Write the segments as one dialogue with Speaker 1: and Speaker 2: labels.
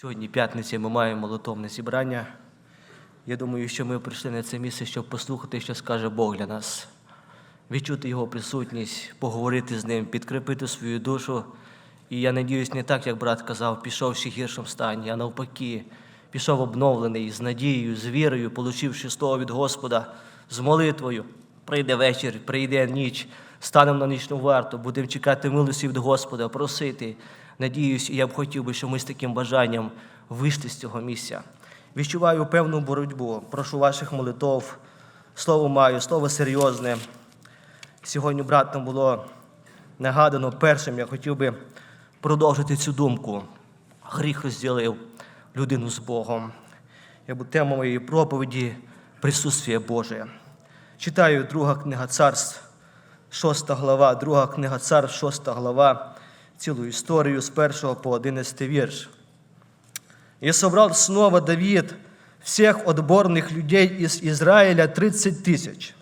Speaker 1: Сьогодні п'ятниця ми маємо молитовне зібрання. Я думаю, що ми прийшли на це місце, щоб послухати, що скаже Бог для нас, відчути Його присутність, поговорити з ним, підкріпити свою душу. І я надіюсь, не так, як брат казав, пішов ще гіршому стані, а навпаки, пішов обновлений з надією, з вірою, получивши слово від Господа, з молитвою. Прийде вечір, прийде ніч, станемо на нічну варту, будемо чекати милості від Господа, просити. Надіюсь, я б хотів би, щоб ми з таким бажанням вийшли з цього місця. Відчуваю певну боротьбу. Прошу ваших молитов. Слово маю, слово серйозне. Сьогодні братам було нагадано першим, я хотів би продовжити цю думку. Гріх розділив людину з Богом. Я був тема моєї проповіді присутствие Боже. Читаю друга книга царств, 6 глава, друга книга царств, 6 глава, цілу історію з 1 по 11 вірш. И собрал снова Давид всех отборных людей из Израиля тридцать тысяч.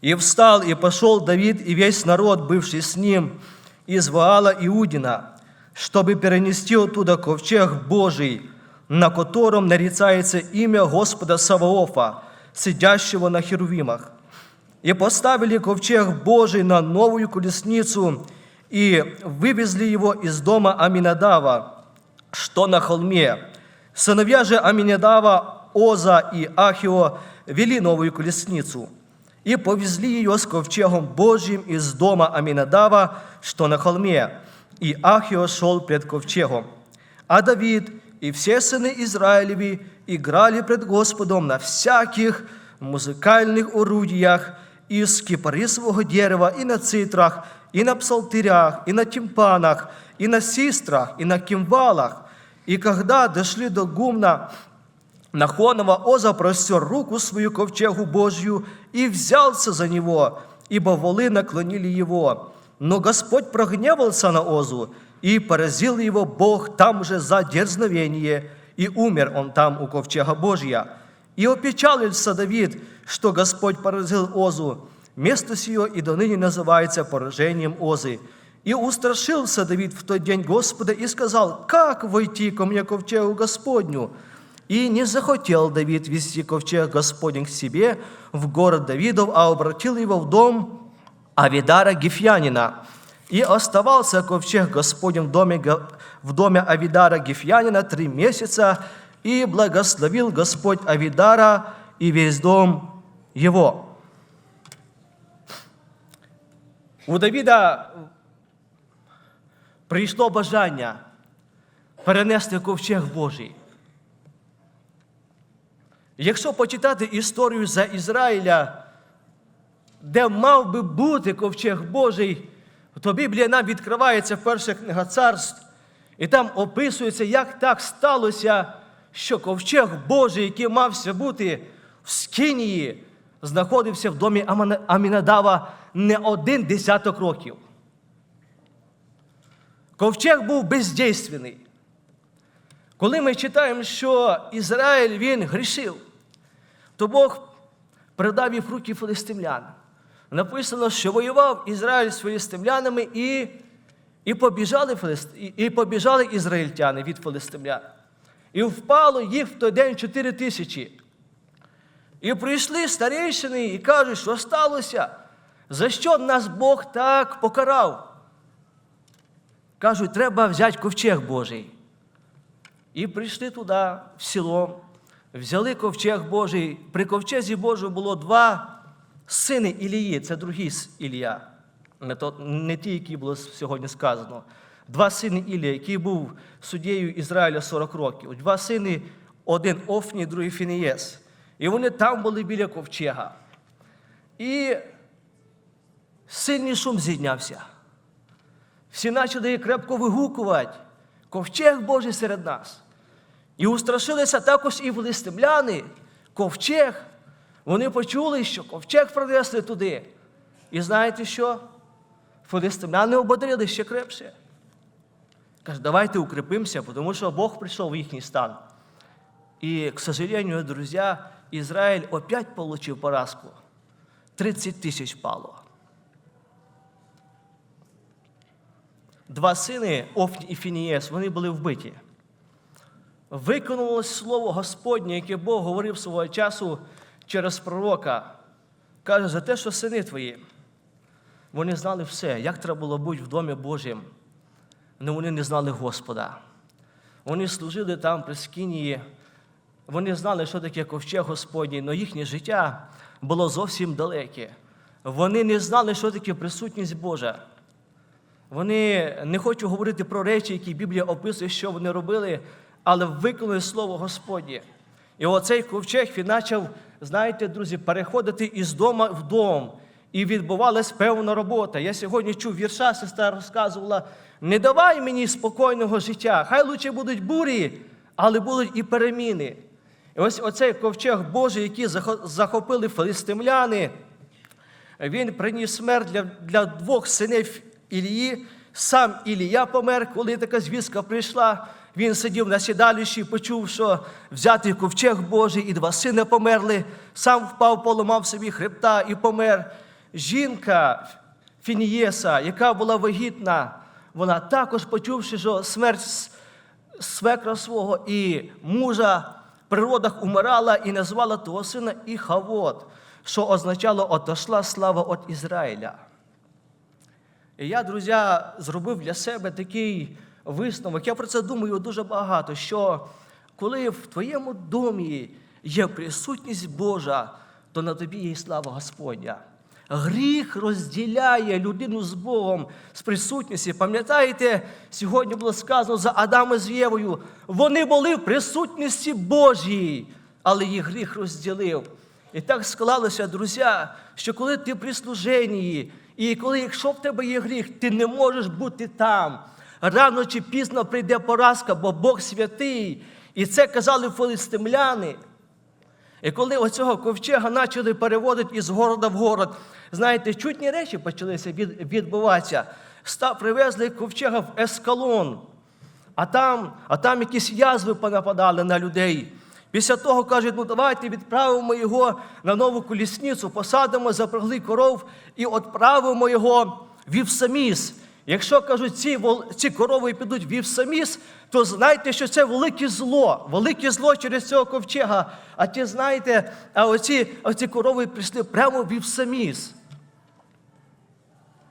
Speaker 1: И встал, и пошел Давид и весь народ, бывший с ним, из Ваала Иудина, чтобы перенести оттуда ковчег Божий, на котором нарицается имя Господа Саваофа, сидящего на херувимах. И поставили ковчег Божий на новую колесницу, и вывезли его из дома Аминадава, что на холме. Сыновья же Аминадава, Оза и Ахио вели новую колесницу и повезли ее с ковчегом Божьим из дома Аминадава, что на холме. И Ахио шел пред ковчегом. А Давид и все сыны Израилеви играли пред Господом на всяких музыкальных орудиях из кипарисового дерева и на цитрах, и на псалтырях, и на тимпанах, и на систрах, и на кимвалах. И когда дошли до гумна, Нахонова Оза простер руку свою ковчегу Божью и взялся за него, ибо волы наклонили его. Но Господь прогневался на Озу, и поразил его Бог там же за дерзновение, и умер он там у ковчега Божья. И опечалился Давид, что Господь поразил Озу. Место сие и до ныне называется поражением Озы. И устрашился Давид в тот день Господа и сказал, как войти ко мне ковчегу Господню? И не захотел Давид вести ковчег Господень к себе в город Давидов, а обратил его в дом Авидара Гифьянина. И оставался ковчег Господень в доме, в доме Авидара Гифьянина три месяца, и благословил Господь Авидара и весь дом его. У Давіда прийшло бажання перенести ковчег Божий. Якщо почитати історію за Ізраїля, де мав би бути ковчег Божий, то Біблія нам відкривається в перша книга царств, і там описується, як так сталося, що ковчег Божий, який мався бути в Скинії, знаходився в домі Амінадава не один десяток років. Ковчег був бездейственний. Коли ми читаємо, що Ізраїль він грішив, то Бог передав їх в руки филистимлян. Написано, що воював Ізраїль з филистимлянами і, і, побіжали, филист- і, побіжали ізраїльтяни від филистимлян. І впало їх в той день чотири тисячі. І прийшли старейшини і кажуть, що сталося, за що нас Бог так покарав. Кажуть, треба взяти ковчег Божий. І прийшли туди, в село, взяли ковчег Божий. При ковчезі Божому було два сини Ілії, це другий Ілія, не, то, не ті, які було сьогодні сказано. Два сини Ілія, який був суддєю Ізраїля 40 років. Два сини, один Офні, другий Фінієс. І вони там були біля ковчега. І сильний шум зійнявся. Всі почали крепко вигукувати, ковчег Божий серед нас. І устрашилися також і филистимляни, ковчег. Вони почули, що ковчег принесли туди. І знаєте що? Филистимляни ободрили ще крепше. Каже, давайте укріпимося, тому що Бог прийшов в їхній стан. І, к сожалению, друзья, Израиль опять получил поразку. 30 тисяч пало. Два сини, Офні і Фінієс, вони були вбиті. виконалось слово Господнє, яке Бог говорив свого часу через пророка. Каже, за те, що сини твої, вони знали все, як треба було бути в домі Божім, але вони не знали Господа. Вони служили там при Скинії, вони знали, що таке ковчег Господній, але їхнє життя було зовсім далеке. Вони не знали, що таке присутність Божа. Вони не хочу говорити про речі, які Біблія описує, що вони робили, але виконали Слово Господнє. І оцей ковчег він почав, знаєте, друзі, переходити із дома в дом. І відбувалась певна робота. Я сьогодні чув вірша, сестра розказувала: не давай мені спокійного життя, хай лучше будуть бурі, але будуть і переміни. І ось оцей ковчег Божий, який захопили филистимляни, він приніс смерть для, для двох синів Ілії. Сам Ілія помер, коли така звістка прийшла. Він сидів на сідалищі, почув, що взятий ковчег Божий, і два сини померли. Сам впав, поламав собі хребта і помер. Жінка Фінієса, яка була вагітна, вона також почувши, що смерть свекра свого і мужа при родах умирала і назвала того сина Іхавот, що означало «отошла слава від Ізраїля». І я, друзі, зробив для себе такий висновок. Я про це думаю дуже багато, що коли в твоєму домі є присутність Божа, то на тобі є слава Господня. Гріх розділяє людину з Богом з присутністю. Пам'ятаєте, сьогодні було сказано за Адама з Євою. Вони були в присутності Божій, але їх гріх розділив. І так склалося, друзі, що коли ти при служенні, і коли, якщо в тебе є гріх, ти не можеш бути там. Рано чи пізно прийде поразка, бо Бог святий. І це казали филистимляни. І коли оцього ковчега почали переводити із города в город, знаєте, чутні речі почалися відбуватися. Став, привезли ковчега в ескалон, а там, а там якісь язви понападали на людей. Після того кажуть, ну давайте відправимо його на нову колісницю, посадимо, запрягли коров і відправимо його в Івсаміс. Якщо кажуть, ці, ці корови підуть в Івсаміс, то знайте, що це велике зло, велике зло через цього ковчега. А ті знаєте, а оці, оці корови прийшли прямо в Івсаміс.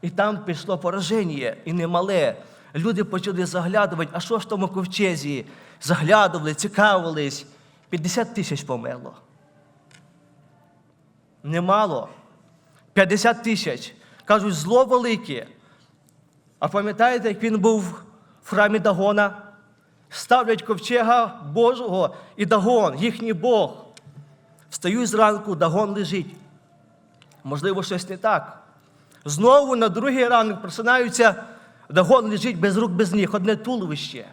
Speaker 1: І там пішло пораження, і немале. Люди почали заглядувати, а що ж тому ковчезі? Заглядували, цікавились. 50 тисяч померло. Немало. 50 тисяч. Кажуть, зло велике. А пам'ятаєте, як він був в храмі Дагона? Ставлять ковчега Божого і Дагон, їхній Бог. Встаю зранку, Дагон лежить. Можливо, щось не так. Знову на другий ранок просинаються, Дагон лежить без рук, без ніг, одне туловище.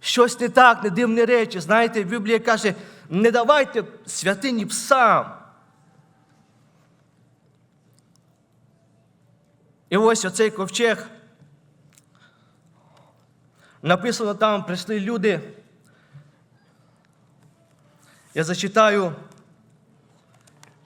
Speaker 1: Щось не так, не дивні речі. Знаєте, Біблія каже, не давайте святині псам. І ось оцей ковчег. Написано там, прийшли люди. Я зачитаю.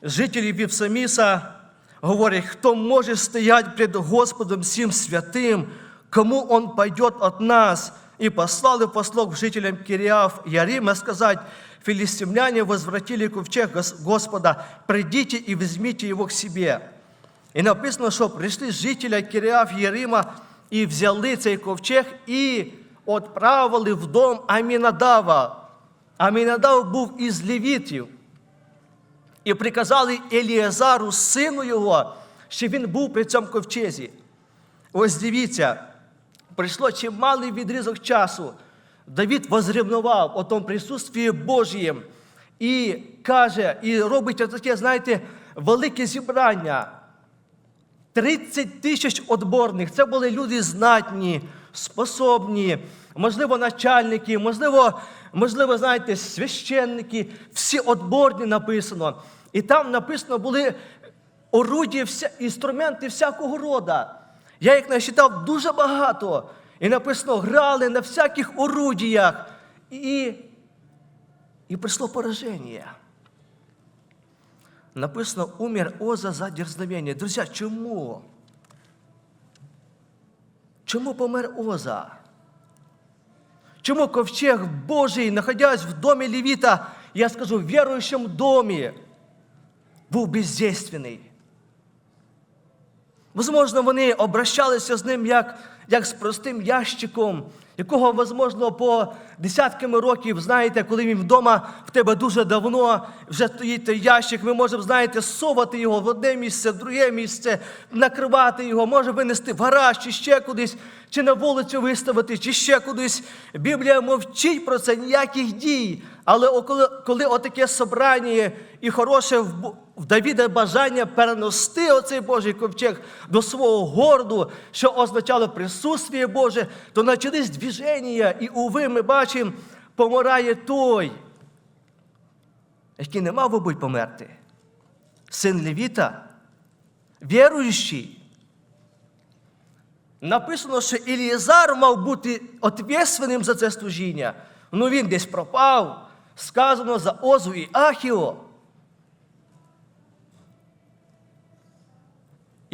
Speaker 1: Жителі Вівсаміса говорять, хто може стоять перед Господом всім святим, кому он пойдет от нас. И послали послов жителям Кириав Ярима сказать, филистимляне возвратили ковчег Господа, придите и возьмите его к себе. І написано, що прийшли жителі Киріаф Єрима і взяли цей ковчег і відправили в дом Амінадава. Амінадав був із левітів. І приказали Еліазару, сину його, що він був при цьому ковчезі. Ось дивіться, прийшло чималий відрізок часу. Давід возрівнував о тому присутстві Божієм і каже, і робить таке, знаєте, велике зібрання. 30 тисяч отборних. Це були люди знатні, способні, можливо, начальники, можливо, можливо, знаєте, священники, всі отборні написано. І там написано були орудія, інструменти всякого рода. Я їх насчитав дуже багато. І написано, грали на всяких орудіях. І, і прийшло пораження. Написано, умер Оза за дерзновение. Друзі, чому? Чому помер Оза? Чому ковчег Божий, находясь в домі Левіта, я скажу, в віруючому домі, був бездейственний? Возможно, вони обращалися з ним як, як з простим ящиком, якого, возможно, по десятками років, знаєте, коли він вдома в тебе дуже давно вже стоїть той ящик, ми можемо, знаєте, совати його в одне місце, в друге місце, накривати його, може винести в гараж, чи ще кудись, чи на вулицю виставити, чи ще кудись. Біблія мовчить про це, ніяких дій. Але коли, коли отаке собрання і хороше в, Давіда бажання перенести оцей Божий ковчег до свого горду, що означало присутствие Боже, то почались движення, і уви ми бачимо, помирає той, який не мав би померти. Син Левіта, віруючий. Написано, що Ілієзар мав бути відповідальним за це служіння. Ну він десь пропав. Сказано за Озу і Ахіо.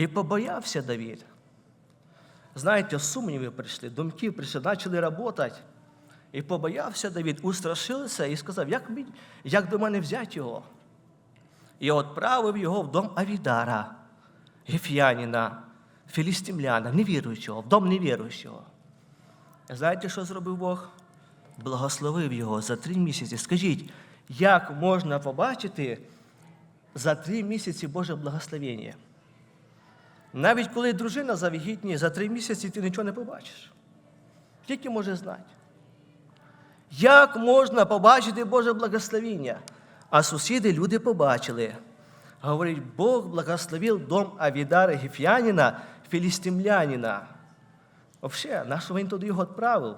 Speaker 1: І побоявся Давід. Знаєте, сумніви прийшли, думки прийшли, почали працювати. І побоявся Давід, устрашився і сказав, як, як до мене взяти його? І відправив його в дом Авідара, Геф'янина, філістимляна, невіруючого, в дом невіруючого. Знаєте, що зробив Бог? Благословив його за три місяці. Скажіть, як можна побачити за три місяці Боже благословення? Навіть коли дружина завагітніє, за три місяці ти нічого не побачиш. Тільки може знати. Як можна побачити Боже благословіння? А сусіди люди побачили. Говорить, Бог благословив дом Авідара Геф'янина, філістимлянина. Взагалі, на що він туди його відправив?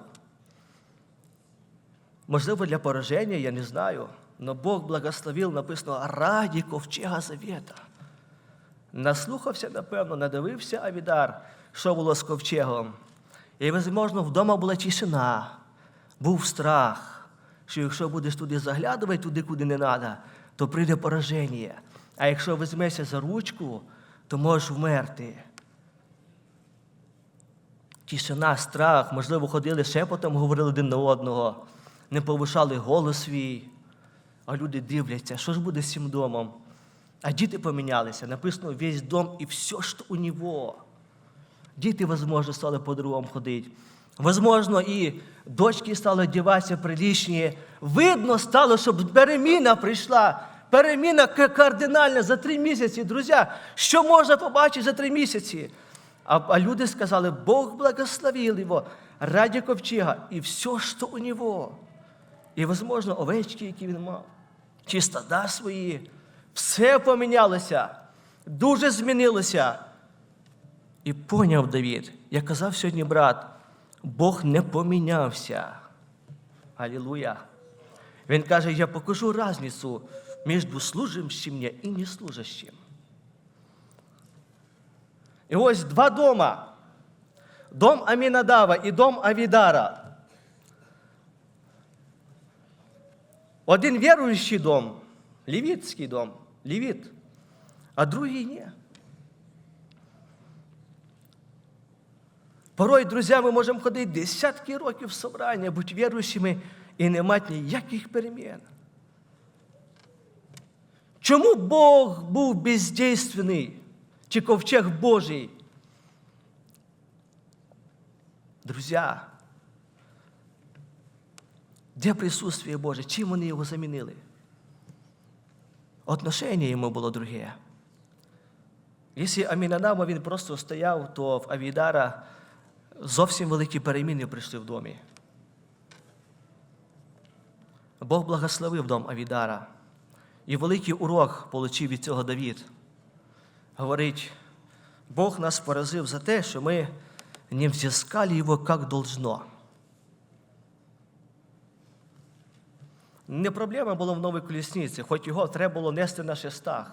Speaker 1: Можливо, для пораження, я не знаю. Но Бог благословив, написано, раді ковчега завета. Наслухався, напевно, надивився Авідар, що було з ковчегом. І, можливо, вдома була тишина, був страх, що якщо будеш туди заглядувати, туди, куди не треба, то прийде пораження. А якщо візьмешся за ручку, то можеш вмерти. Тишина, страх, можливо, ходили шепотом, говорили один на одного, не повишали голос свій. А люди дивляться, що ж буде з цим домом? А діти помінялися. Написано весь дом і все, що у нього. Діти, возможно, стали по-другому ходити. Возможно, і дочки стали одягатися прилічні. Видно стало, щоб переміна прийшла. Переміна кардинальна за три місяці. Друзі, що можна побачити за три місяці? А, а люди сказали, Бог благословив його раді ковчега і все, що у нього. І, можливо, овечки, які він мав, чи стада свої, все помінялося, дуже змінилося. І поняв Давід, як казав сьогодні брат, Бог не помінявся. Алілуя. Він каже, я покажу різницю між служащим і неслужащим. І ось два дома. Дом Амінадава і дом Авідара. Один віруючий дом, левітський дом, левіт, а другий ні. Порой, друзі, ми можемо ходити десятки років в собрання, бути віруючими і не мати ніяких перемін. Чому Бог був бездейственний, чи ковчег Божий? Друзі, де присутствие Боже? Чим вони його замінили? Отношення йому було друге. Якщо Амінадама він просто стояв, то в Авідара зовсім великі переміни прийшли в домі. Бог благословив дом Авідара. І великий урок отримав від цього Давід. Говорить, Бог нас поразив за те, що ми не взискали його як должно. Не проблема була в новій колісниці, хоч його треба було нести на шестах.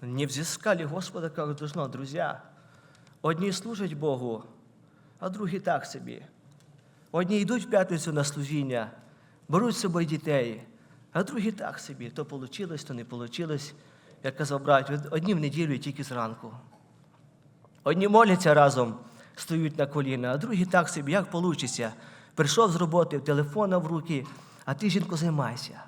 Speaker 1: Не взискали Господа як должно, друзі. Одні служать Богу, а другі так собі. Одні йдуть в п'ятницю на служіння, беруть з собою дітей, а другі так собі. То вийшло, то не вийшло. Як казав брат, одні в неділю і тільки зранку. Одні моляться разом, стоять на коліна, а другі так собі, як вийде. Прийшов з роботи, телефона в руки, а ти, жінко, займайся.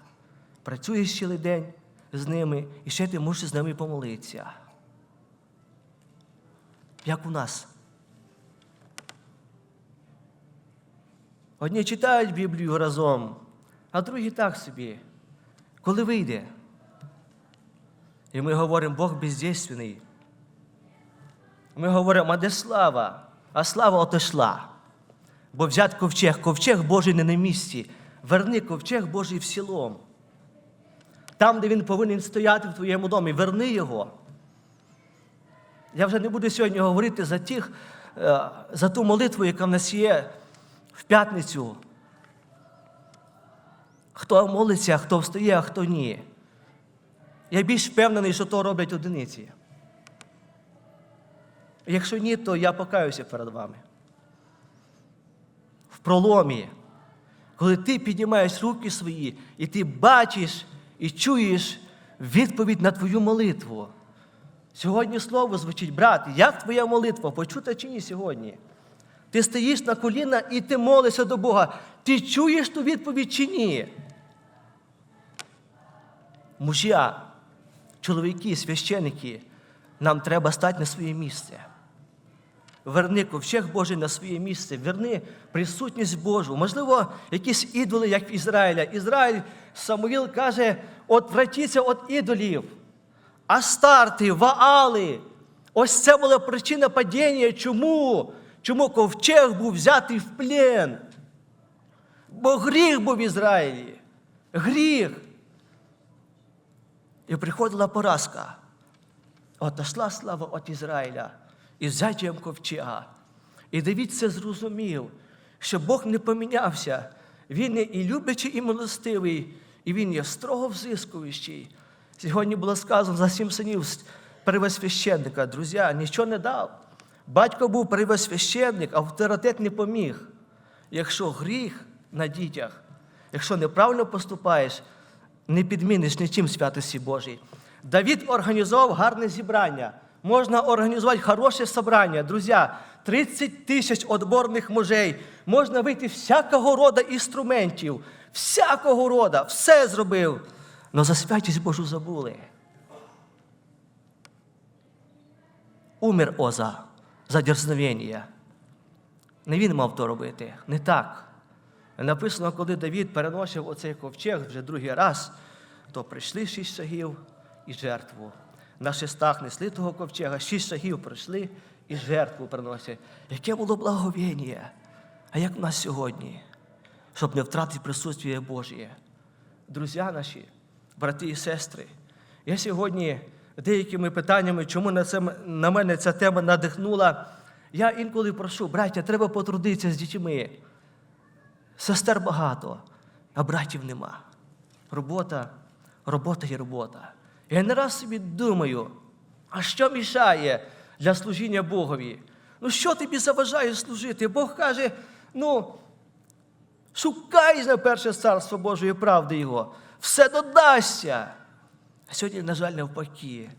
Speaker 1: Працюєш цілий день з ними, і ще ти можеш з ними помолитися. Як у нас? Одні читають Біблію разом, а другі так собі. Коли вийде? І ми говоримо, Бог бездейственний. Ми говоримо, а де слава? А слава отошла. Бо взят ковчег, ковчег Божий не на місці. Верни ковчег Божий в сілом. Там, де він повинен стояти в твоєму домі, верни його. Я вже не буду сьогодні говорити за тих, е, за ту молитву, яка в нас є в п'ятницю. Хто молиться, хто встає, а хто ні. Я більш впевнений, що то роблять одиниці. Якщо ні, то я покаюся перед вами. В проломі, коли ти піднімаєш руки свої, і ти бачиш і чуєш відповідь на твою молитву. Сьогодні слово звучить, брат, як твоя молитва, почута чи ні сьогодні? Ти стоїш на коліна і ти молишся до Бога. Ти чуєш ту відповідь чи ні? Мужя, чоловіки, священики, нам треба стати на своє місце. Верни ковчег Божий на своє місце, верни присутність Божу. Можливо, якісь ідоли, як в Ізраїля. Ізраїль, Самуїл каже, отвратіться від ідолів. Астарти, Ваали. Ось це була причина падіння. Чому? Чому ковчег був взятий в плен? Бо гріх був в Ізраїлі. Гріх. І приходила поразка. Отошла слава від Ізраїля і взяттям ковчега. І Давід це зрозумів, що Бог не помінявся. Він є і люблячий, і милостивий, і він є строго взискуючий. Сьогодні було сказано за сім синів первосвященника. Друзі, нічого не дав. Батько був первосвященник, авторитет не поміг. Якщо гріх на дітях, якщо неправильно поступаєш, не підміниш нічим святості Божій. Давід організував гарне зібрання. Можна організувати хороше собрання. Друзі, 30 тисяч отборних мужей. Можна вийти всякого роду інструментів, всякого роду, все зробив. Но за святість Божу забули. Умер Оза за дерзновення. Не він мав то робити, не так. Написано, коли Давід переносив оцей ковчег вже другий раз, то прийшли шість шагів і жертву. На шестах несли того ковчега, шість шагів пройшли і жертву приносять. Яке було благовіння. А як в нас сьогодні, щоб не втратити присутствие Божє? Друзі наші, брати і сестри, я сьогодні деякими питаннями, чому на, це, на мене ця тема надихнула, я інколи прошу, браття, треба потрудитися з дітьми. Сестер багато, а братів нема. Робота, робота є робота. Я не раз собі думаю, а що мішає для служіння Богові? Ну що тобі заважає служити? Бог каже, ну, шукай на перше царство Божої правди Його, все додасться. А сьогодні, на жаль, навпаки,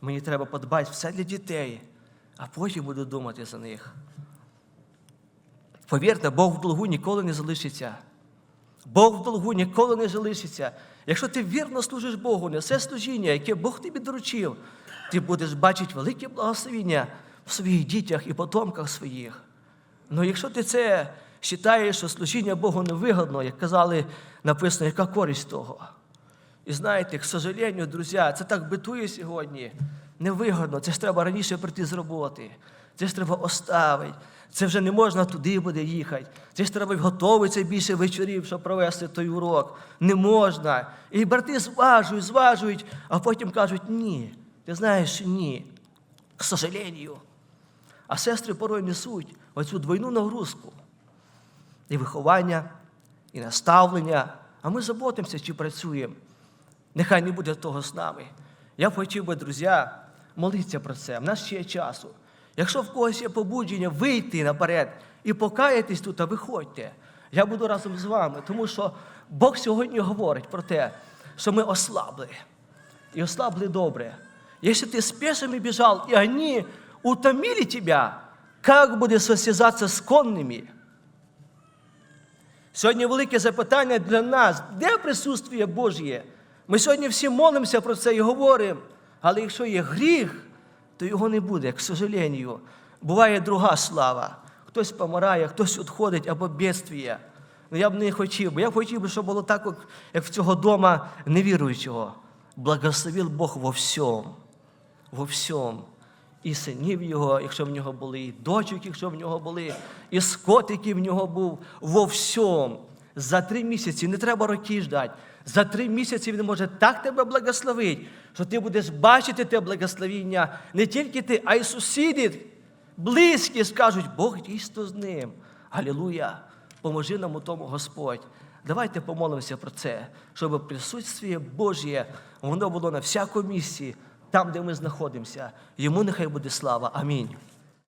Speaker 1: мені треба подбати все для дітей, а потім буду думати за них. Повірте, Бог в долгу ніколи не залишиться. Бог в долгу ніколи не залишиться. Якщо ти вірно служиш Богу, несе служіння, яке Бог тобі доручив, ти будеш бачити велике благословіння в своїх дітях і потомках своїх. Ну якщо ти це вважаєш, що служіння Богу невигодно, як казали, написано, яка користь того. І знаєте, к сожалению, друзі, це так битує сьогодні. Невигодно, це ж треба раніше прийти з роботи. Це ж треба оставити. Це вже не можна туди буде їхати. Це ж треба готуватися більше вечорів, щоб провести той урок. Не можна. І брати зважують, зважують, а потім кажуть, ні. Ти знаєш, ні. К сожалению. А сестри порой несуть оцю двойну нагрузку. І виховання, і наставлення. А ми заботимося, чи працюємо. Нехай не буде того з нами. Я б хотів би, друзі, молитися про це. В нас ще є часу. Якщо в когось є побудження вийти наперед і покаятись тут, а виходьте. Я буду разом з вами, тому що Бог сьогодні говорить про те, що ми ослабли. І ослабли добре. Якщо ти з пешими бежал, и они утомили тебя, как будет состязаться с конными? Сьогодні велике запитання для нас, де присутствие Божє? Ми сьогодні всі молимося про це і говоримо. Але якщо є гріх, то його не буде, к сожалению. Буває друга слава. Хтось помирає, хтось відходить або бедствіє. Ну я б не хотів, бо я б хотів, би, щоб було так, як в цього дома невіруючого. Благословив Бог во всьому. Во всьому. І синів його, якщо в нього були, і дочок, якщо в нього були, і скот, який в нього був, во всьому. За три місяці, не треба роки ждати. За три місяці він може так тебе благословити, що ти будеш бачити те благословіння не тільки ти, а й сусіди, близькі скажуть, Бог дійсно з ним. Алілуя! Поможи нам у тому Господь. Давайте помолимося про це, щоб присутствие Божє воно було на всякому місці, там, де ми знаходимося. Йому нехай буде слава. Амінь.